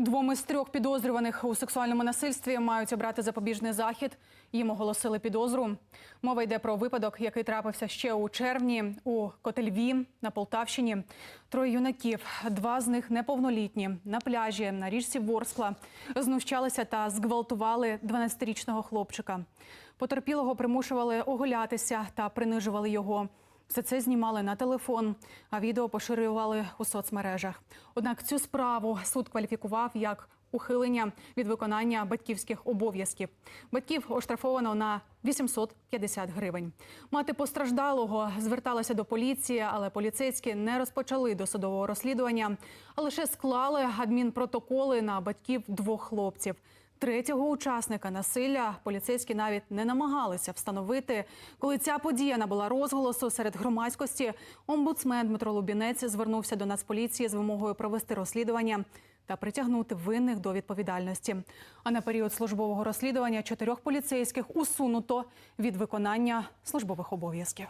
Двом із трьох підозрюваних у сексуальному насильстві мають обрати запобіжний захід. Їм оголосили підозру. Мова йде про випадок, який трапився ще у червні у Котельві на Полтавщині. Троє юнаків, два з них неповнолітні, на пляжі на річці Ворскла знущалися та зґвалтували 12-річного хлопчика. Потерпілого примушували оголятися та принижували його. Все це знімали на телефон, а відео поширювали у соцмережах. Однак цю справу суд кваліфікував як ухилення від виконання батьківських обов'язків. Батьків оштрафовано на 850 гривень. Мати постраждалого зверталася до поліції, але поліцейські не розпочали досудового розслідування, а лише склали адмінпротоколи на батьків двох хлопців. Третього учасника насилля поліцейські навіть не намагалися встановити. Коли ця подія набула розголосу серед громадськості, омбудсмен Дмитро Лубінець звернувся до Нацполіції з вимогою провести розслідування та притягнути винних до відповідальності. А на період службового розслідування чотирьох поліцейських усунуто від виконання службових обов'язків.